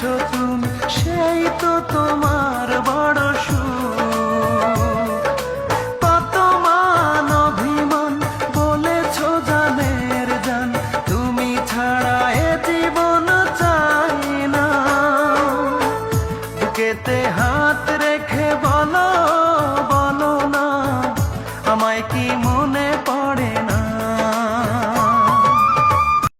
এনেছো তুমি, সেই তো তোমার বড় সুখ। কত মান অভিমান বলেছ জানের জান, তুমি ছাড়া এ জীবন চাই না। কেতে হাত রেখে বলো বলো না, আমায় কি